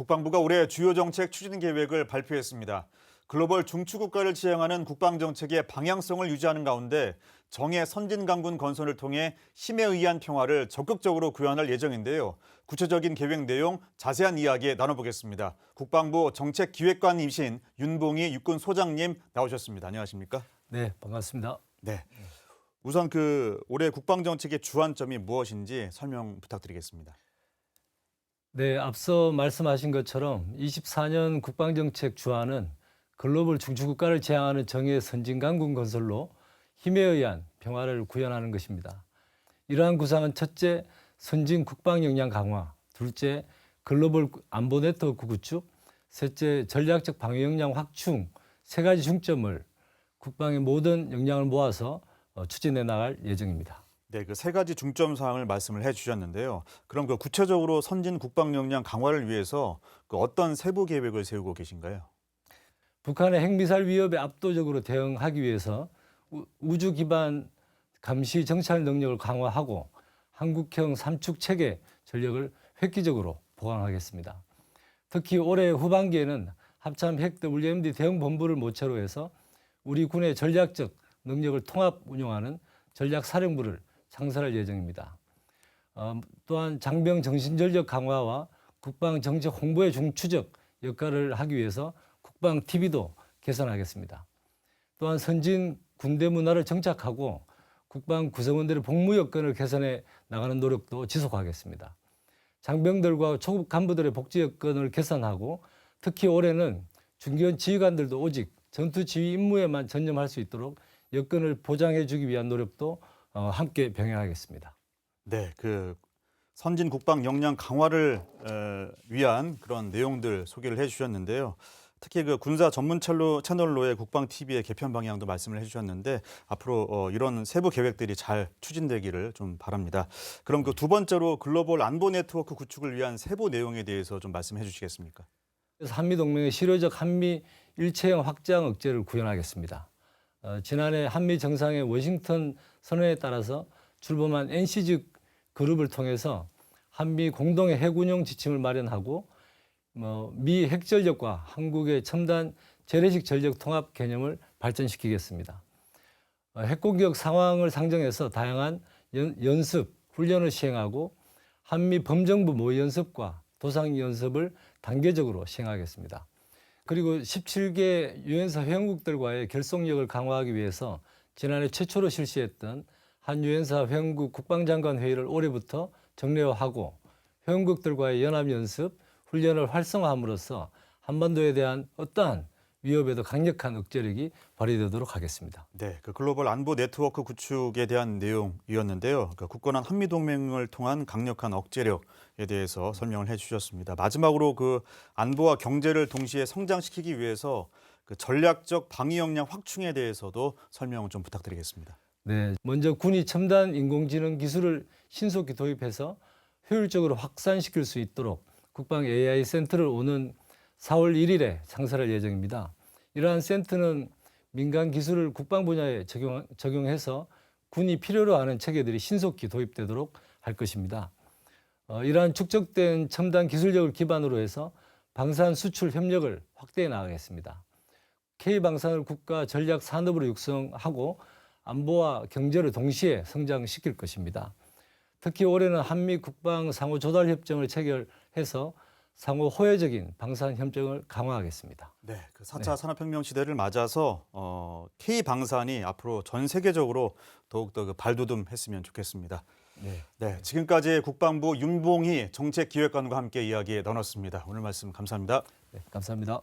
국방부가 올해 주요 정책 추진 계획을 발표했습니다. 글로벌 중추 국가를 지향하는 국방 정책의 방향성을 유지하는 가운데 정예 선진 강군 건설을 통해 힘에 의한 평화를 적극적으로 구현할 예정인데요. 구체적인 계획 내용 자세한 이야기 나눠보겠습니다. 국방부 정책기획관이신 윤봉희 육군 소장님 나오셨습니다. 안녕하십니까? 네, 반갑습니다. 네. 우선 그 올해 국방 정책의 주안점이 무엇인지 설명 부탁드리겠습니다. 네, 앞서 말씀하신 것처럼 24년 국방정책 주안은 글로벌 중추국가를 지향하는 정예 선진강군 건설로 힘에 의한 평화를 구현하는 것입니다. 이러한 구상은 첫째, 선진 국방 역량 강화, 둘째, 글로벌 안보 네트워크 구축, 셋째, 전략적 방위 역량 확충 세 가지 중점을 국방의 모든 역량을 모아서 어, 추진해 나갈 예정입니다. 네, 그 세 가지 중점 사항을 말씀을 해주셨는데요. 그럼 그 구체적으로 선진 국방 역량 강화를 위해서 그 어떤 세부 계획을 세우고 계신가요? 북한의 핵미사일 위협에 압도적으로 대응하기 위해서 우- 우주 기반 감시 정찰 능력을 강화하고 한국형 삼축 체계 전력을 획기적으로 보강하겠습니다. 특히 올해 후반기에는 합참 핵 WMD 대응 본부를 모체로 해서 우리 군의 전략적 능력을 통합 운영하는 전략 사령부를 창설할 예정입니다. 어, 또한 장병 정신전력 강화와 국방 정책 홍보의 중추적 역할을 하기 위해서 국방 TV도 개선하겠습니다. 또한 선진 군대 문화를 정착하고 국방 구성원들의 복무 여건을 개선해 나가는 노력도 지속하겠습니다. 장병들과 초급 간부들의 복지 여건을 개선하고 특히 올해는 중견 지휘관들도 오직 전투 지휘 임무에만 전념할 수 있도록 여건을 보장해 주기 위한 노력도 어, 함께 병행하겠습니다. 네, 그 선진 국방 역량 강화를 에, 위한 그런 내용들 소개를 해주셨는데요. 특히 그 군사 전문 채널로, 채널로의 국방 TV의 개편 방향도 말씀을 해주셨는데 앞으로 어, 이런 세부 계획들이 잘 추진되기를 좀 바랍니다. 그럼 그 두 번째로 글로벌 안보 네트워크 구축을 위한 세부 내용에 대해서 좀 말씀해 주시겠습니까? 그래서 한미 동맹의 실효적 한미 일체형 확장 억제를 구현하겠습니다. 어, 지난해 한미 정상의 워싱턴 선언에 따라서 출범한 NCG 그룹을 통해서 한미 공동의 핵운용 지침을 마련하고 뭐, 미 핵전력과 한국의 첨단 재래식 전력 통합 개념을 발전시키겠습니다. 어, 핵공격 상황을 상정해서 다양한 연, 연습, 훈련을 시행하고 한미 범정부 모의 연습과 도상 연습을 단계적으로 시행하겠습니다. 그리고 17개 유엔사 회원국들과의 결속력을 강화하기 위해서 지난해 최초로 실시했던 한 유엔사 회원국 국방장관 회의를 올해부터 정례화하고 회원국들과의 연합 연습, 훈련을 활성화함으로써 한반도에 대한 어떠한 위협에도 강력한 억제력이 발휘되도록 하겠습니다. 네, 그 글로벌 안보 네트워크 구축에 대한 내용이었는데요. 그 굳건한 한미 동맹을 통한 강력한 억제력에 대해서 설명을 해주셨습니다. 마지막으로 그 안보와 경제를 동시에 성장시키기 위해서 그 전략적 방위 역량 확충에 대해서도 설명을 좀 부탁드리겠습니다. 네, 먼저 군이 첨단 인공지능 기술을 신속히 도입해서 효율적으로 확산시킬 수 있도록 국방 AI 센터를 오는 4월 1일에 창설할 예정입니다. 이러한 센터는 민간 기술을 국방 분야에 적용, 적용해서 군이 필요로 하는 체계들이 신속히 도입되도록 할 것입니다. 어, 이러한 축적된 첨단 기술력을 기반으로 해서 방산 수출 협력을 확대해 나가겠습니다. K 방산을 국가 전략 산업으로 육성하고 안보와 경제를 동시에 성장시킬 것입니다. 특히 올해는 한미 국방 상호 조달 협정을 체결해서 상호 호혜적인 방산 협정을 강화하겠습니다. 네, 그 4차 산업혁명 시대를 맞아서 어, K 방산이 앞으로 전 세계적으로 더욱더 그 발돋움했으면 좋겠습니다. 네. 네, 지금까지 국방부 윤봉희 정책기획관과 함께 이야기 나눴습니다. 오늘 말씀 감사합니다. 네, 감사합니다.